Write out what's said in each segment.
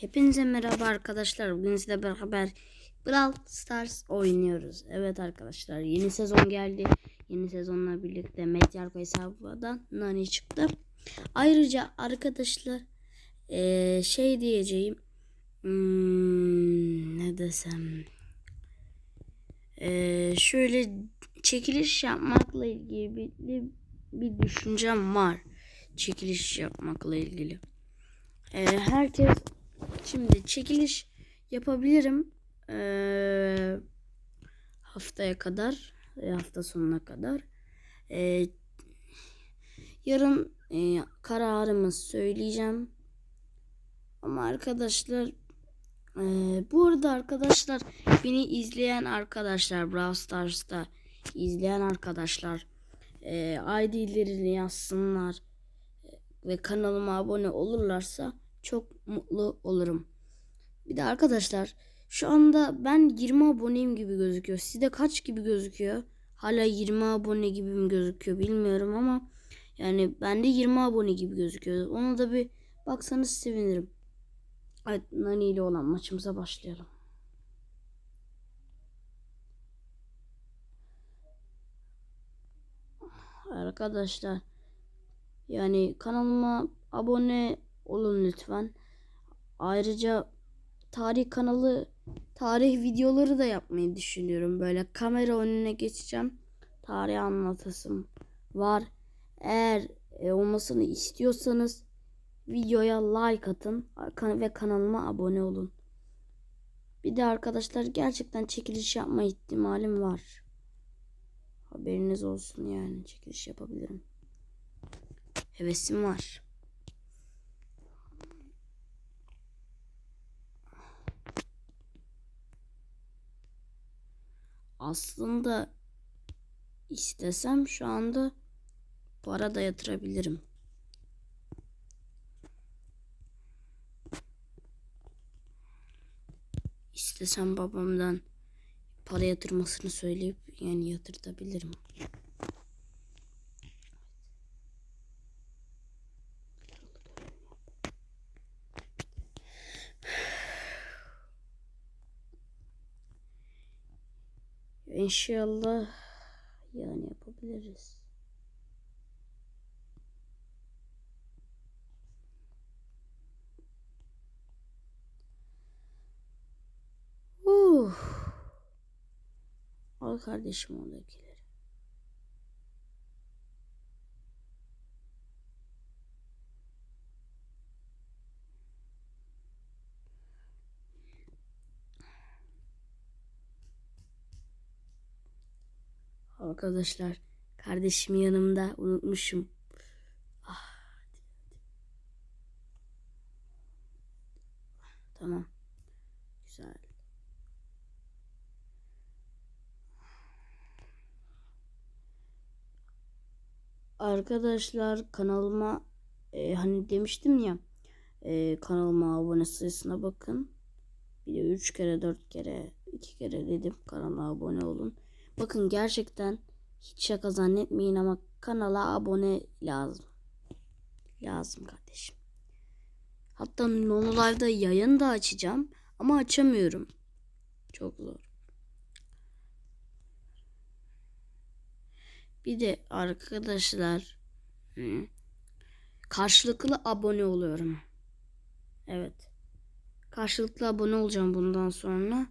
Hepinize merhaba arkadaşlar. Bugün sizle beraber Brawl Stars oynuyoruz. Evet arkadaşlar yeni sezon geldi. Yeni sezonla birlikte Medyarko hesabından Nani çıktı. Ayrıca arkadaşlar eee, şey diyeceğim. Hmm, ne desem. Eee, şöyle çekiliş yapmakla ilgili bir, bir düşüncem var. Çekiliş yapmakla ilgili. Eee, herkes Şimdi çekiliş yapabilirim. Ee, haftaya kadar, e, hafta sonuna kadar. Ee, yarın e, kararımı söyleyeceğim. Ama arkadaşlar e, bu arada arkadaşlar beni izleyen arkadaşlar Brawl Stars'ta izleyen arkadaşlar e, ID'lerini yazsınlar ve kanalıma abone olurlarsa çok mutlu olurum. Bir de arkadaşlar şu anda ben 20 aboneyim gibi gözüküyor. Sizde kaç gibi gözüküyor? Hala 20 abone gibi mi gözüküyor bilmiyorum ama yani bende 20 abone gibi gözüküyor. Ona da bir baksanız sevinirim. Evet Nani ile olan maçımıza başlayalım. Arkadaşlar yani kanalıma abone olun lütfen. Ayrıca tarih kanalı tarih videoları da yapmayı düşünüyorum. Böyle kamera önüne geçeceğim. Tarih anlatasım var. Eğer e, olmasını istiyorsanız videoya like atın ve kanalıma abone olun. Bir de arkadaşlar gerçekten çekiliş yapma ihtimalim var. Haberiniz olsun yani çekiliş yapabilirim. Hevesim var. Aslında istesem şu anda para da yatırabilirim. İstesem babamdan para yatırmasını söyleyip yani yatırtabilirim. İnşallah yani yapabiliriz. Uh. Al kardeşim oradakileri. Arkadaşlar kardeşim yanımda unutmuşum. Ah. Tamam. Güzel. Arkadaşlar kanalıma e, hani demiştim ya e, kanalıma abone sayısına bakın. Bir de 3 kere 4 kere 2 kere dedim kanala abone olun. Bakın gerçekten hiç şaka zannetmeyin ama kanala abone lazım. Lazım kardeşim. Hatta Nono Live'da yayın da açacağım ama açamıyorum. Çok zor. Bir de arkadaşlar karşılıklı abone oluyorum. Evet. Karşılıklı abone olacağım bundan sonra.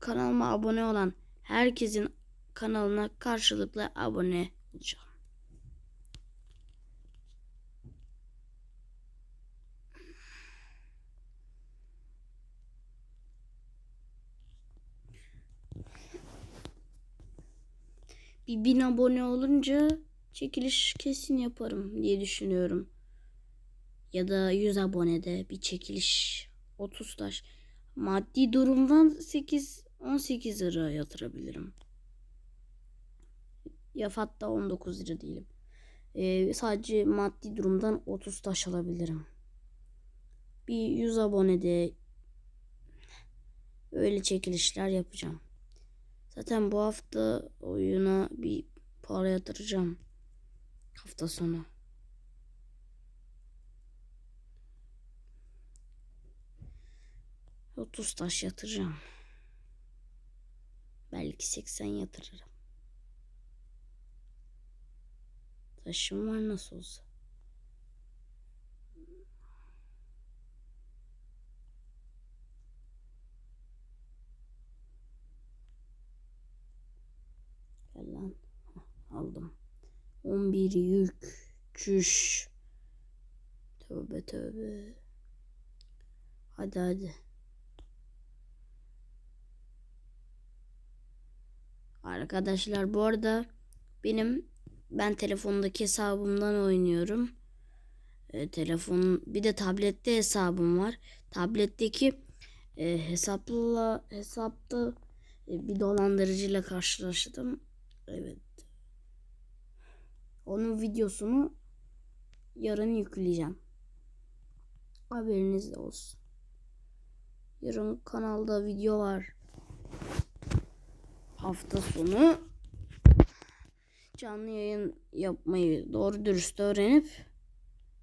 Kanalıma abone olan herkesin kanalına karşılıklı abone olacağım. Bir bin abone olunca çekiliş kesin yaparım diye düşünüyorum. Ya da 100 abonede bir çekiliş 30 taş. Maddi durumdan 8 18 lira yatırabilirim. Ya hatta 19 lira değilim. Ee, sadece maddi durumdan 30 taş alabilirim. Bir 100 abonede öyle çekilişler yapacağım. Zaten bu hafta oyuna bir para yatıracağım. Hafta sonu. 30 taş yatıracağım. Belki 80 yatırırım. Taşım var nasıl olsa. Lan. Aldım. 11 yük. Çüş. Tövbe tövbe. Hadi hadi. Arkadaşlar bu arada benim ben telefondaki hesabımdan oynuyorum. E, telefon bir de tablette hesabım var. Tabletteki e, hesapla hesapta e, bir dolandırıcıyla karşılaştım. Evet. Onun videosunu yarın yükleyeceğim. Haberiniz olsun. Yarın kanalda video var. Hafta sonu canlı yayın yapmayı doğru dürüst öğrenip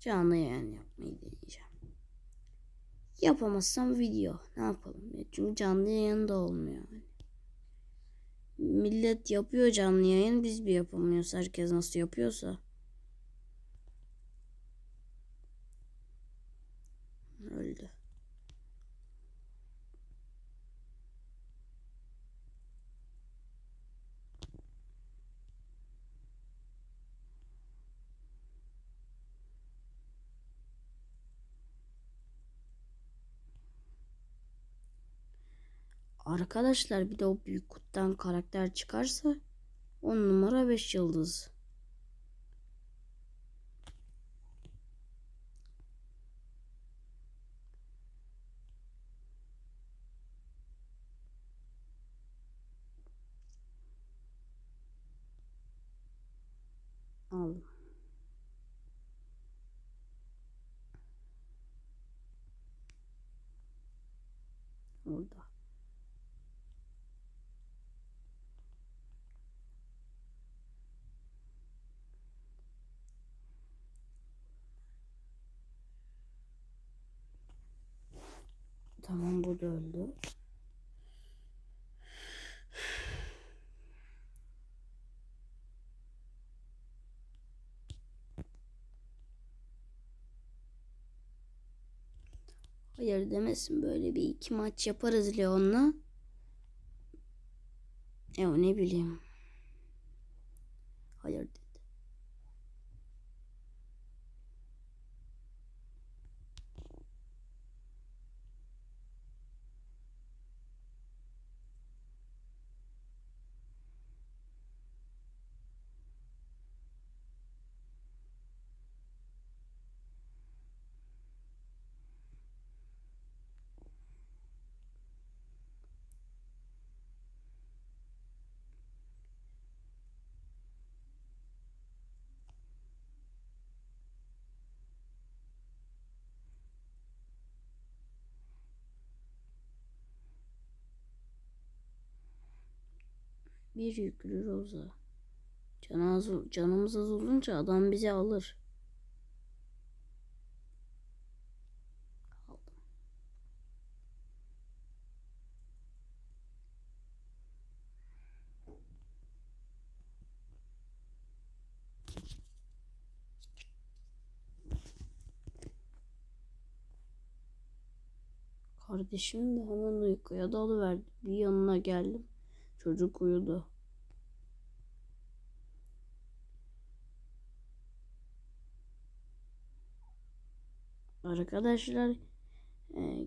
canlı yayın yapmayı deneyeceğim. Yapamazsam video ne yapalım ya çünkü canlı yayın da olmuyor. Millet yapıyor canlı yayın biz bir yapamıyoruz herkes nasıl yapıyorsa. Öldü. Arkadaşlar bir de o büyük kuttan karakter çıkarsa 10 numara 5 yıldız. Aldım. Orada. Tamam bu da öldü. Hayır demesin böyle bir iki maç yaparız Leon'la. E o ne bileyim. Hayır dedi. Bir yüklü roza. Can az, canımız az olunca adam bizi alır. Kardeşim de hemen uykuya dalıverdi. Bir yanına geldim. Çocuk uyudu. Arkadaşlar e,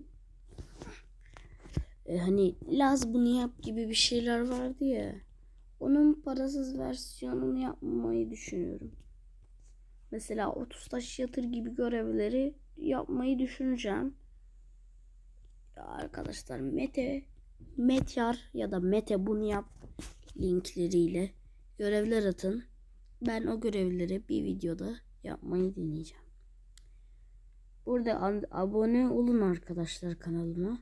e, hani Laz bunu yap gibi bir şeyler vardı ya. Onun parasız versiyonunu yapmayı düşünüyorum. Mesela 30 taş yatır gibi görevleri yapmayı düşüneceğim. Ya arkadaşlar Mete Metyar ya da Mete bunu yap linkleriyle görevler atın. Ben o görevleri bir videoda yapmayı deneyeceğim. Burada abone olun arkadaşlar kanalıma.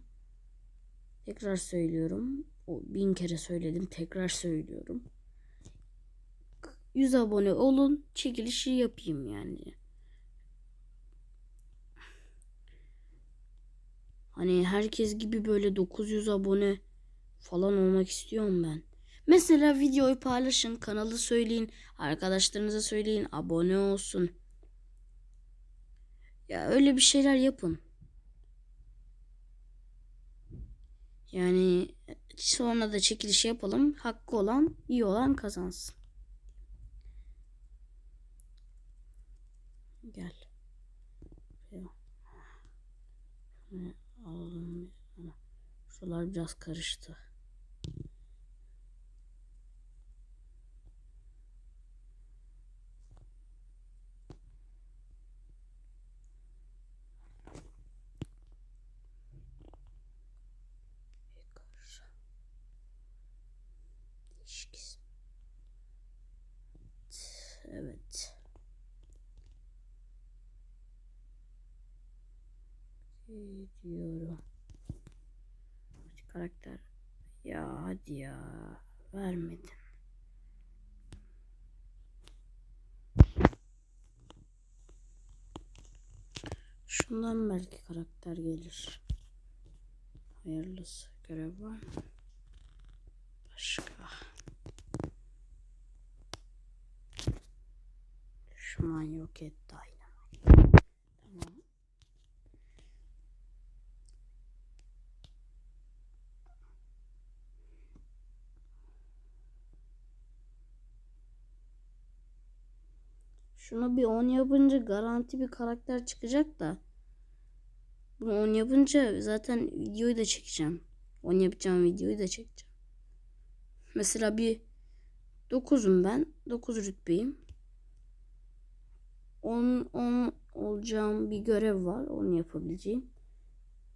Tekrar söylüyorum. O bin kere söyledim. Tekrar söylüyorum. 100 abone olun. Çekilişi yapayım yani. Hani herkes gibi böyle 900 abone falan olmak istiyorum ben. Mesela videoyu paylaşın, kanalı söyleyin, arkadaşlarınıza söyleyin, abone olsun. Ya öyle bir şeyler yapın. Yani sonra da çekiliş yapalım. Hakkı olan, iyi olan kazansın. Gel. Şuraya. Alalım. Şuralar biraz karıştı. Evet. Diyorum. Karakter. Ya hadi ya. Vermedin. Şundan belki karakter gelir. Hayırlısı. Görev var mı? Başka. Düşman yok et Dynamite. Tamam. Şunu bir 10 yapınca garanti bir karakter çıkacak da. Bunu 10 yapınca zaten videoyu da çekeceğim. 10 yapacağım videoyu da çekeceğim. Mesela bir 9'um ben. 9 rütbeyim. 10, 10 olacağım bir görev var. Onu yapabileceğim.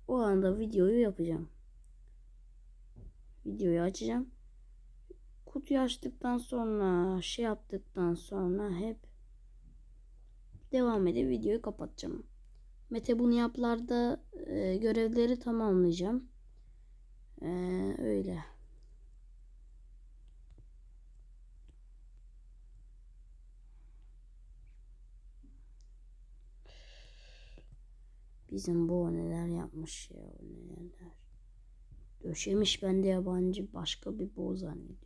O anda videoyu yapacağım. Videoyu açacağım. Kutuyu açtıktan sonra şey yaptıktan sonra hep devam edip videoyu kapatacağım. Mete bunu yaplarda e, görevleri tamamlayacağım. E, öyle. Bizim bu neler yapmış ya neler. Döşemiş ben de yabancı başka bir boğ zannediyorum.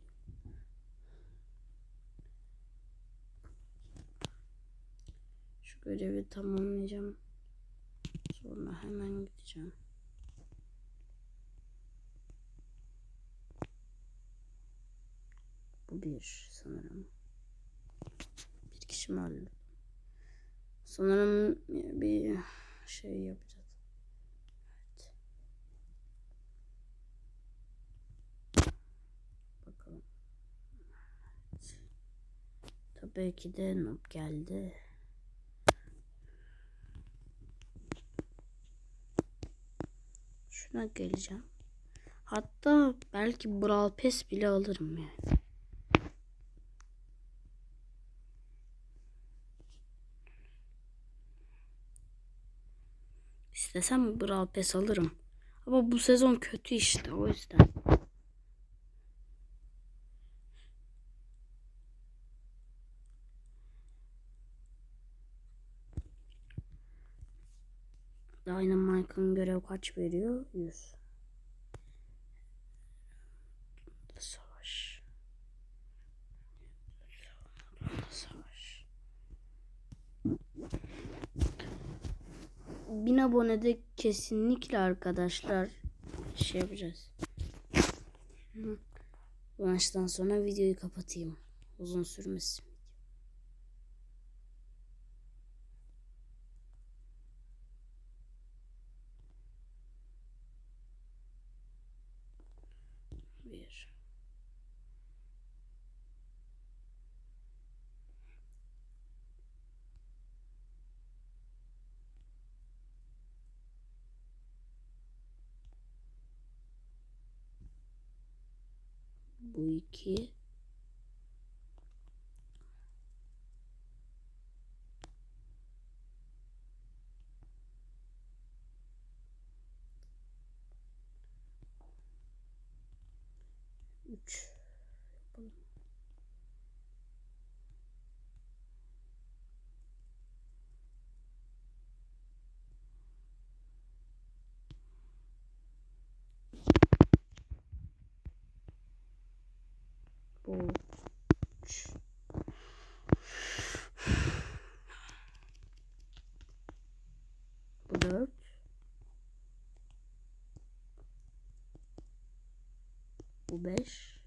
Şu görevi tamamlayacağım. Sonra hemen gideceğim. Bu bir sanırım. Bir kişi mi öldü? Sanırım bir şey yapacağız. Evet. Bakalım. Evet. Tabii ki de noob geldi. Şuna geleceğim. Hatta belki Brawl Pass bile alırım yani. İstesem Brawl Pass alırım. Ama bu sezon kötü işte o yüzden. Dynamite'ın görev kaç veriyor? 100. Savaş. Savaş. Bin abonede kesinlikle arkadaşlar şey yapacağız. Maçtan sonra videoyu kapatayım. Uzun sürmesin. 2 3 yapalım. Bu 5.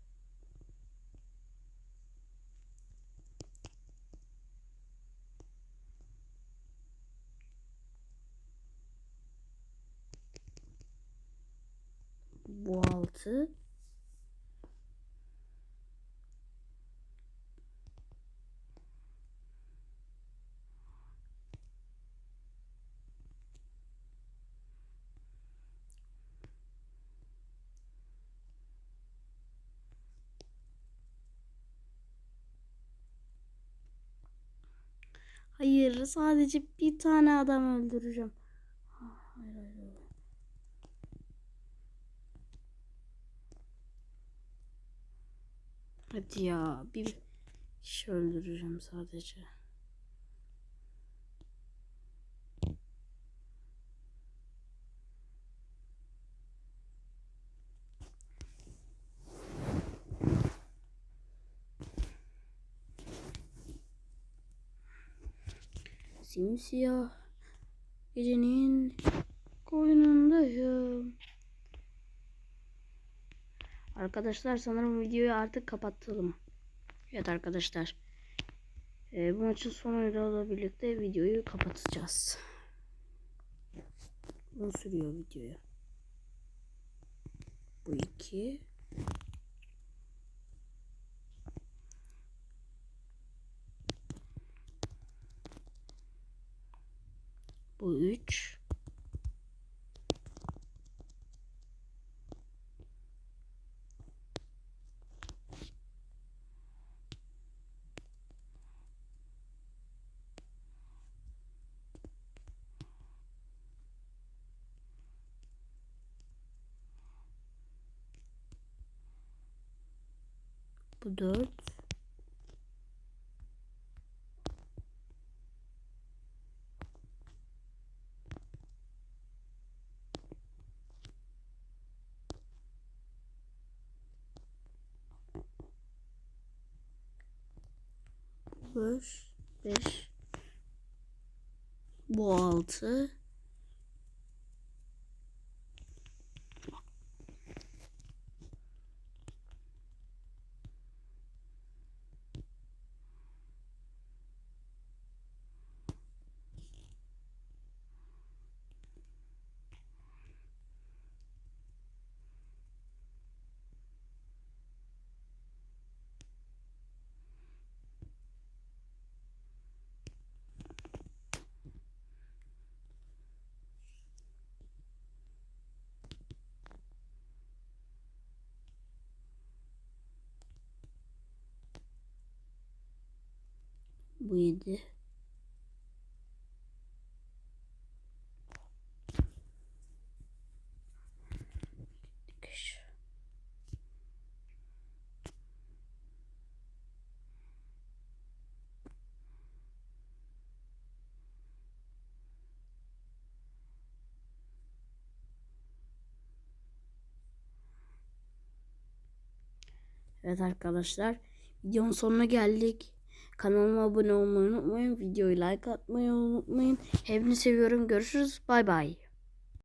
Bu 6. Hayır, sadece bir tane adam öldüreceğim. Hayır, hayır. Hadi ya, bir kişi öldüreceğim sadece. Simsiyah gecenin koynundayım. Arkadaşlar sanırım videoyu artık kapatalım. Evet arkadaşlar. Ee, bu maçın sonuyla birlikte videoyu kapatacağız. Bu sürüyor videoyu. Bu iki. Bu üç. Bu dört. Beş. Beş. Bu altı. Bu yedi. Dikiş. Evet arkadaşlar videonun sonuna geldik. Kanalıma abone olmayı unutmayın. Videoyu like atmayı unutmayın. Hepinizi seviyorum. Görüşürüz. Bay bay.